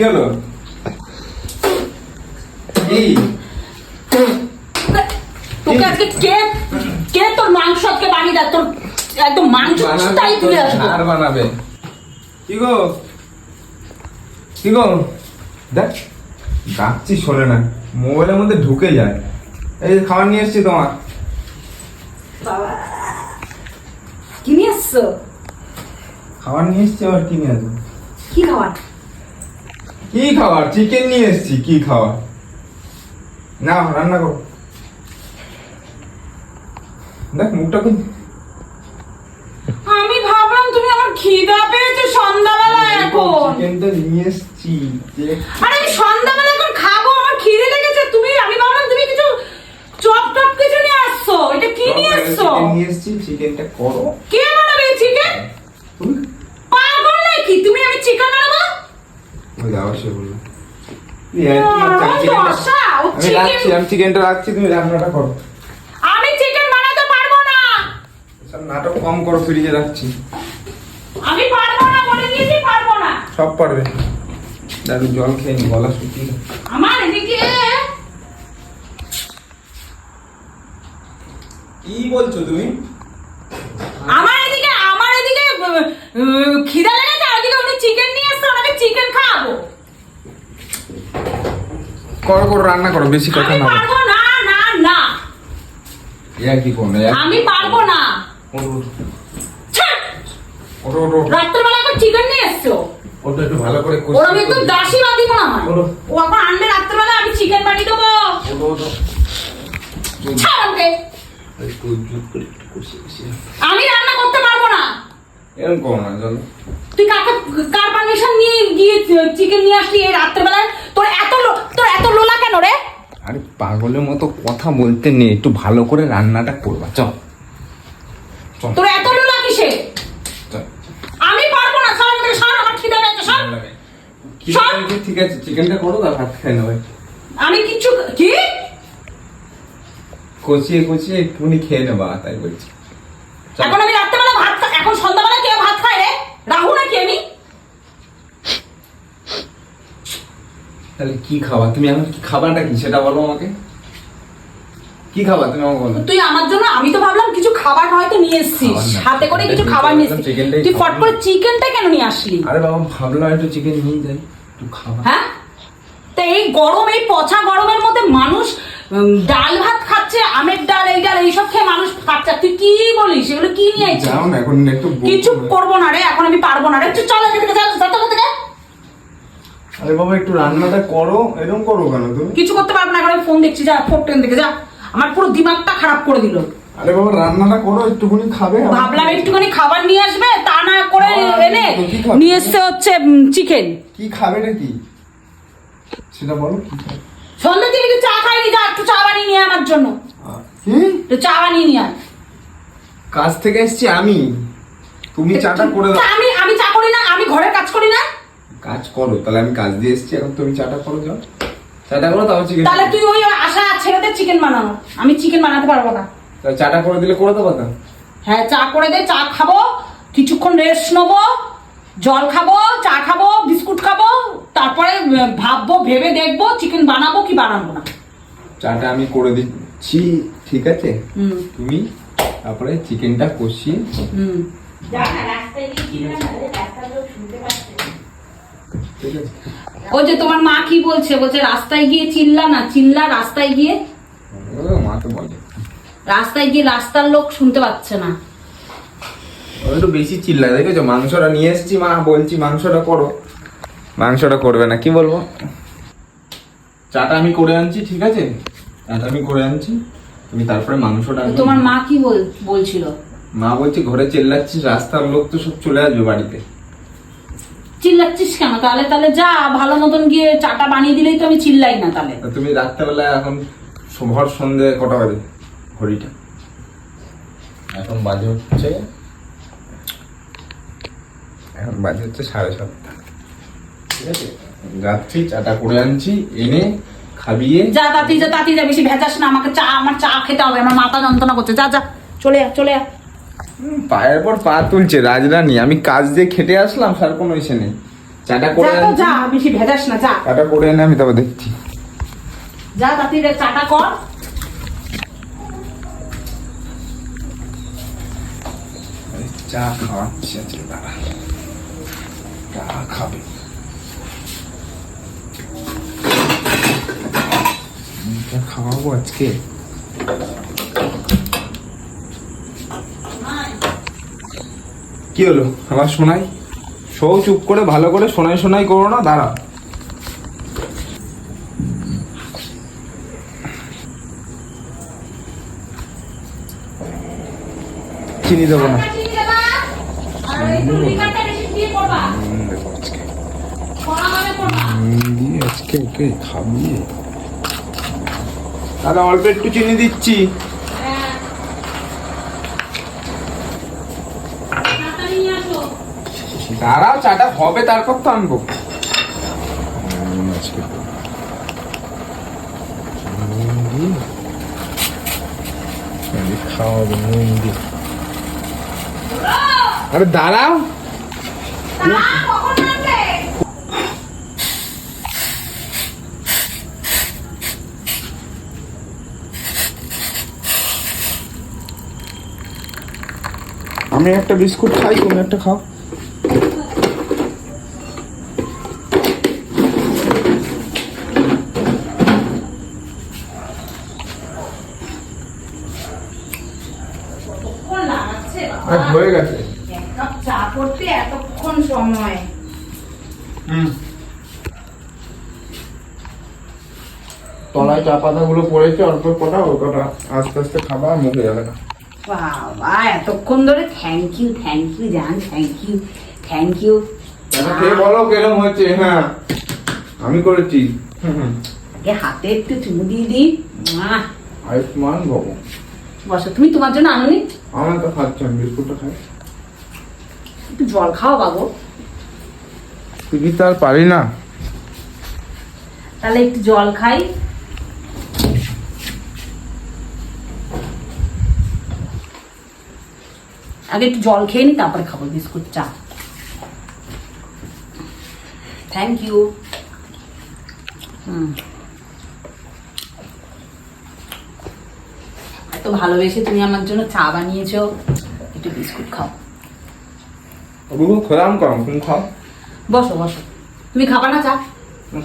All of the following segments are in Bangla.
কি হলো? কি? তোকে আজকে কে কে তোর মাংস আজকে বানিয়ে দেয়? তোর একদম মাংস তাই তুলে আসব? আর বানাবে। কি গো? কি গো? দেখ ডাকছি শোনে না মোবাইলের মধ্যে ঢুকে যায়। এই খাবার নিয়ে এসছি তোমার। বাবা কি নিয়ে আসছো খাবার নিয়ে এসছি আবার কি নিয়ে আসব? কি খাবার? কি খাবার? চিকেন নিয়ে এসছি কি খাবার? না রান্না করো। দেখ মুখটা খুব আমি ভাবলাম তুমি আমার খিদা পেয়েছে সন্ধ্যাবেলা এখন। চিকেনটা নিয়ে এসছি আরে আমি সন্ধ্যাবেলা এখন খাব আমার খিদে লেগেছে। তুমি আমি ভাবলাম তুমি কিছু চপ টপ কিছু নিয়ে আসছো। এটা কি নিয়ে আসছো? চিকেন নিয়ে এসছি চিকেনটা করো। কে বানাবে চিকেন তুমি পাগল নাকি? তুমি আমি চিকেন বানাবো যাওয়ার সে বলল। এই আর কি হচ্ছে? আমি ও, চিকেনটা- দশা, ও আমি চিকেন- রাখছি আমি চিকেনটা রাখছি তুমি রান্নাটা করো। আমি চিকেন বানাতে পারব না। সব নাটক কম করো ফ্রিজে রাখছি। আমি পারব না বলে দিয়েছি পারব না। সব পারবে। দাদু জল খেয়ে নি গলা শুকিয়ে আমার এদিকে কি বলছো তুমি? আমার এদিকে আমার এদিকে উম, উম, খিদা লেগেছে আর ওদিকে উনি চিকেন নিয়ে এসছে ওনাকে চিকেন খাওয়াবো করো করো রান্না করো বেশি কথা না পারব না না না। এ আর কি করবে আমি পারব না। রাত্রেবেলা এখন চিকেন নিয়ে এসছো? ওটা একটু ভালো করে ওর দাসি আমার ও আনবে রাত্রেবেলা আমি চিকেন বানিয়ে দেবো। ছাড় আমাকে। কষিয়ে আমি রান্না করতে পারব না। এরকম না চলো। তুই কাকে কার পারমিশন নিয়ে গিয়ে চিকেন নিয়ে আসলি এই রাত্রেবেলায়? তোর এত তোর এত লোলা কেন রে? আরে পাগলের মতো কথা বলতে নেই একটু ভালো করে রান্নাটা করবা চল। তোর এত লোলা কিসে? আমি পারব না সর আমাকে সর আমার খিদে পেয়েছে সর। ঠিক আছে চিকেনটা করো ভাত খাই নেবে আমি কিচ্ছু কি? কষিয়ে কষিয়ে একটুখানি খেয়ে নেবা তাই বলছি। এখন আমি রাত্রেবেলা ভাত খা- এখন সন্ধ্যাবেলা কে ভাত খায় রে রাহু নাকি আমি তাহলে কি খাবা? তুমি এখন কি খাবারটা কি সেটা বলো আমাকে। কি খাবা তুমি আমাকে বলো। তুই আমার জন্য আমি তো ভাবলাম কিছু খাবার হয়তো নিয়ে এসেছিস। হাতে করে কিছু খাবার নিয়ে এসেছিস। তুই ফট করে চিকেনটা কেন নিয়ে আসলি? আরে বাবা ভাবলাম একটু চিকেন নিয়ে যাই। একটু খাবা। হ্যাঁ? তো এই গরম এই পচা গরমের মধ্যে মানুষ ডাল ভাত খাচ্ছে আমের ডাল এই ডাল এইসব খেয়ে মানুষ খাচ্ছে তুই কি বলিস? এগুলো কি নিয়ে আইছিস যাও না এখন একটু কিছু। করব না রে এখন আমি পারব না রে। তুই চল এখান থেকে চল আরে বাবা একটু রান্নাটা করো। এরকম করো কেন তুমি? কিছু করতে পারব না আমি ফোন দেখছি যা ফোন টেন দেখে যা। আমার পুরো দিমাগটা খারাপ করে দিল। আরে বাবা রান্নাটা করো একটুখানি খাবে। ভাবলাম একটুখানি খাবার নিয়ে আসবে তা না করে এনে? নিয়ে এসছে হচ্ছে চিকেন কি খাবে নাকি? সেটা বলো কি খাবে? সন্ধ্যা থেকে চা খাইনি যা একটু চা বানিয়ে নিয়ে আমার জন্য। কি? চা বানিয়ে নিয়ে আয়। কাজ থেকে এসছি আমি। তুমি চাটা করে দাও। আমি আমি চা করি না আমি ঘরের কাজ করি না কাজ করো তাহলে আমি কাজ দিয়ে এসছি এখন তুমি চাটা করো যাও। চাটা করো তাও চিকেন তাহলে তুই ওই আশা ছেড়ে দে চিকেন বানানো আমি চিকেন বানাতে পারব না। তাহলে চাটা করে দিলে করে দেবো তো? হ্যাঁ চা করে দে চা খাব কিছুক্ষণ রেস্ট নেব জল খাব চা খাব বিস্কুট খাব তারপরে ভাববো ভেবে দেখব চিকেন বানাবো কি বানাবো না। চাটা আমি করে দিচ্ছি ঠিক আছে? তুমি তারপরে চিকেনটা কষিয়ে হুম। ঠিক আছে ও যে তোমার মা কি বলছে? বলছে রাস্তায় গিয়ে চিল্লা না চিল্লা রাস্তায় গিয়ে। রাস্তায় গিয়ে রাস্তার লোক শুনতে পাচ্ছে না। ও একটু বেশি চিল্লায় দেখেছ? মাংসটা নিয়ে এসেছি মা বলছি মাংসটা করো। মাংসটা করবে না কি বলব? চাটা আমি করে আনছি ঠিক আছে? চাটা আমি করে আনছি। তুমি তারপরে মাংসটা তোমার মা কি বল বলছিল? মা বলছে ঘরে চিল্লাচ্ছিস রাস্তার লোক তো সব চলে আসবে বাড়িতে। চিল্লাচ্ছিস কেন? তাহলে তাহলে যা ভালো মতন গিয়ে চাটা বানিয়ে দিলেই তো আমি চিল্লাই না তাহলে। তুমি রাত্রেবেলায় এখন ভর সন্ধে কটা বাজে ঘড়িটা? এখন বাজে হচ্ছে এখন বাজে হচ্ছে সাড়ে সাতটা। ঠিক আছে? যাচ্ছি চাটা করে আনছি এনে খাবিয়ে যা তাতি যা তাতি যা বেশি ভেজাস না আমাকে চা আমার চা খেতে হবে আমার মাথা যন্ত্রণা করছে। যা যা চলে যা চলে যা হুম, পায়ের পর পা তুলছে রাজরানী আমি কাজ দিয়ে খেটে আসলাম সার কোনো এসে নেই। চাটা করে যা যা বেশি ভেজাস না যা। চাটা করে এনে আমি তবে দেখছি। যা তাতে চাটা কর। চা খাওয়াচ্ছি আজকে দাঁড়া। চা খাবে। খাওয়াবো আজকে? কি হলো? আবার শোনাই? শো চুপ করে ভালো করে শোনাই শোনাই করো না দাঁড়া। চিনি দেবো না। আজকে ওকে দাদা অল্প একটু চিনি দিচ্ছি হ্যাঁ তাড়াতাড়ি নিয়ে আসো দাঁড়াও চাটা হবে, তারপর তো আনব। খাওয়াবো আরে দাঁড়াও আমি একটা বিস্কুট খাই, তুমি একটা খাও কখন লাগাচ্ছে আর বাবা হয়ে গেছে। এক কাপ চা করতে এতক্ষণ সময়। হুম। তলায় চা পাতা গুলো পড়েছে অল্প কটা ওই কটা আস্তে আস্তে খাবা মুখে যাবে না। বাবা এতক্ষণ ধরে থ্যাংক ইউ থ্যাংক ইউ জান থ্যাংক ইউ থ্যাংক ইউ খেয়ে বলো কেরম হচ্ছে হ্যাঁ। আমি করেছি। আগে হাতে একটু চুমু দিয়ে দিই। আয়ুষ্মান ভব বসো তুমি তোমার জন্য আনুনি? আমার তো খাচ্ছি আমি বিস্কুটটা খাই। একটু জল খাও বাবু। তুই তো আর পারি না? তাহলে একটু জল খাই। আগে একটু জল খেয়ে নি তারপরে খাব বিস্কুট চা। থ্যাংক ইউ হুম। এত ভালোবেসে তুমি আমার জন্য চা বানিয়েছো। একটু বিস্কুট খাও। ওগুলো খেলাম কম তুমি খাও। বসো বসো। তুমি খাবা না চা?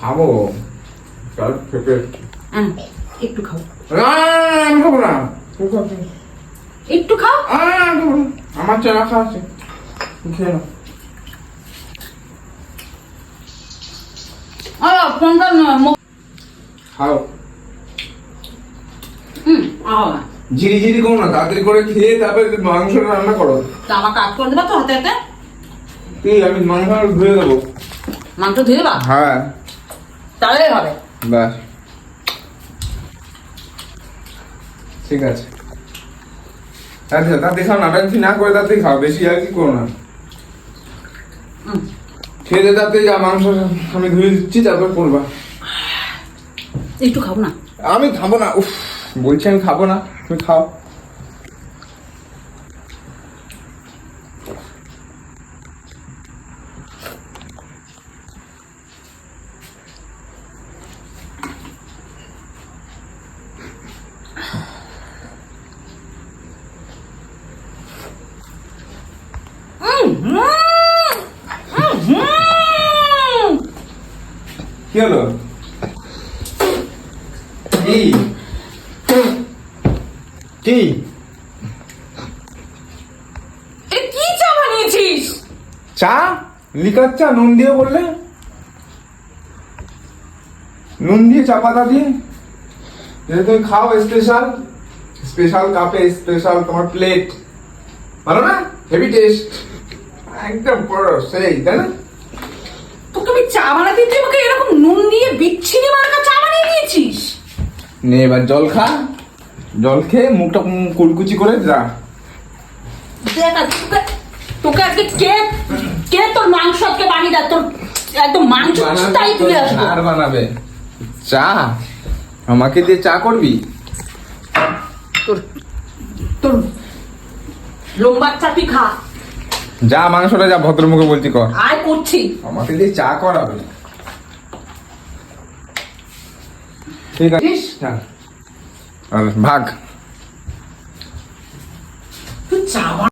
খাব। খেতে হ্যাঁ একটু খাও। আমি খাব না। একটু খাও। আমার চা রাখা আছে। খেয়ে নাও। ফোনটা খাও। হুম আহ ঝিরি ঝিরি করো না তাড়াতাড়ি করে খেয়ে তারপরে মাংস রান্না করো। তা আমার কাজ করে দেবা তো হাতে হাতে? কি আমি মাংস ধুয়ে দেবো। মাংস ধুয়ে দেবা? হ্যাঁ। তাহলে হবে ব্যাস। ঠিক আছে। আচ্ছা তাতে খাও না বেশি না করে তাতে খাও বেশি আর কি করো না। হুম। খেয়ে দে তাতে যা মাংস আমি ধুয়ে দিচ্ছি তারপর করবা। একটু খাব না। আমি খাব না উফ বলছি আমি খাব না। তুমি খাও উম, হুম, উম, হুম। কি হলো কি কি? এ কি চা বানিয়েছিস? চা? লিকার চা নুন দিয়ে বললে নুন দিয়ে চা পাতা দিয়ে? যেটা তুমি খাও স্পেশাল স্পেশাল কাপে স্পেশাল তোমার প্লেট ভালো না? হেভি টেস্ট একদম বড় সেই তাই না? তোকে আমি চা বানাতে তুই আমাকে এরকম নুন দিয়ে বিচ্ছিরি মার্কা চা বানিয়ে দিয়েছিস? নে এবার জল খা। জল খেয়ে মুখটা কুলকুচি করে যা। তোকে আজকে কে কে তোর মাংস আজকে বানিয়ে দেয়? তোর একদম মাংস তাই তুলে আসব। আর বানাবে। চা? আমাকে দিয়ে চা করবি? তোর তোর লম্বার চা তুই খা। যা মাংসটা যা ভদ্রমুখে বলছি কর। আয় করছি। আমাকে দিয়ে চা করাবে। ঠিক আছে। আর ভাগ।